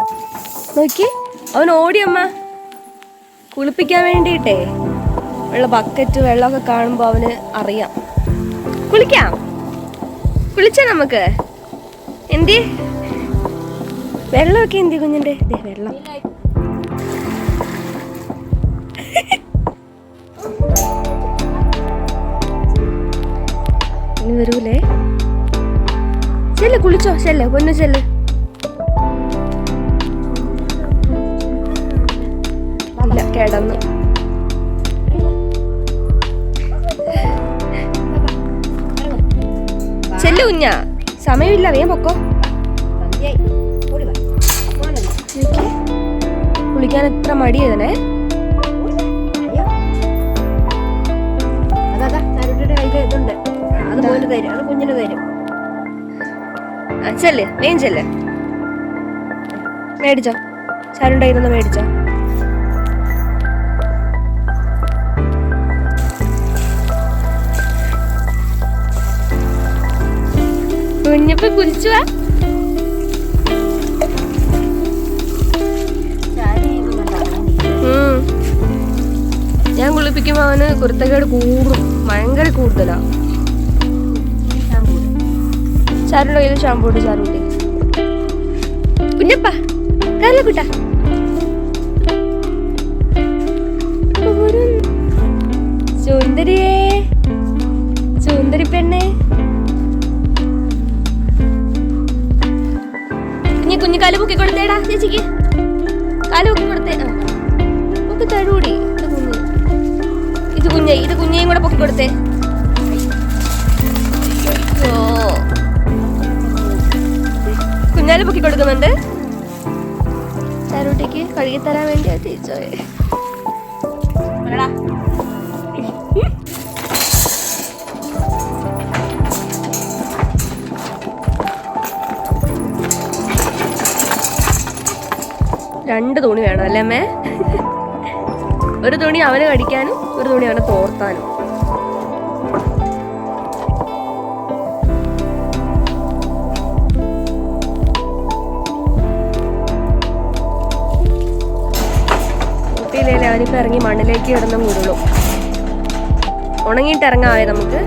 നോക്കി. അവൻ ഓടിയമ്മ കുളിപ്പിക്കാൻ വേണ്ടിയിട്ടേ. ഉള്ള ബക്കറ്റ് വെള്ളമൊക്കെ കാണുമ്പോൾ അവന് അറിയാം. കുളിക്കാം. കുളിച്ചാ നമുക്ക്? എന്തി? വെള്ളമൊക്കെ എന്തി കുഞ്ഞിന്റെ ദേ വെള്ളം. ഇനി വരൂലേ? ചെല്ല് കുളിച്ചോ. ചെല്ല് പൊന്നു ചെല്ല്. കിടന്നു. ചെല്ലു കുഞ്ഞാ. സമയമില്ല വേഗം പൊക്കോ. കുളിക്കാൻ എത്ര മടിയതനെ ചെല്ല് വേഗം ചെല്ല്. മേടിച്ചോ. ചരുണ്ടായിരുന്നു മേടിച്ചോ? കുഞ്ഞപ്പ കുളിച്ചു വാ. ഉം. ഞാൻ കുളിപ്പിക്കുമ്പോ അവന് കുരുത്തക്കേട് കൂടും. ഭയങ്കര കൂടുതലാ. ചാരുടെ കയ്യിൽ ഷാമ്പൂ ഇട്ട് ചാരുട്ടി കുഞ്ഞപ്പ കാല കുഞ്ഞു കുഞ്ഞു കാൽ പൊക്കി കൊടുത്തേടാ ചേച്ചിക്ക്. കാലു പൊക്കി കൊടുത്തേ. ആ. പൊക്കി തരൂടി ഇത് കുഞ്ഞ്. ഇത് കുഞ്ഞെ ഇത് കുഞ്ഞേയും കൂടെ പൊക്കി കൊടുത്തേ. അയ്യോ. കുഞ്ഞാൽ പൊക്കി കൊടുക്കുന്നുണ്ട്. തരൂട്ടിക്ക് കഴുകി തരാൻ വേണ്ടി രണ്ട് തുണി വേണം അല്ലേ അമ്മേ? ഒരു തുണി അവന് കടിക്കാനും ഒരു തുണി അവനെ തോർത്താനും. അവനിപ്പോ ഇറങ്ങി മണ്ണിലേക്ക് കിടന്ന് മുരുളും. ഉണങ്ങിയിട്ട് ഇറങ്ങാവേ നമുക്ക്?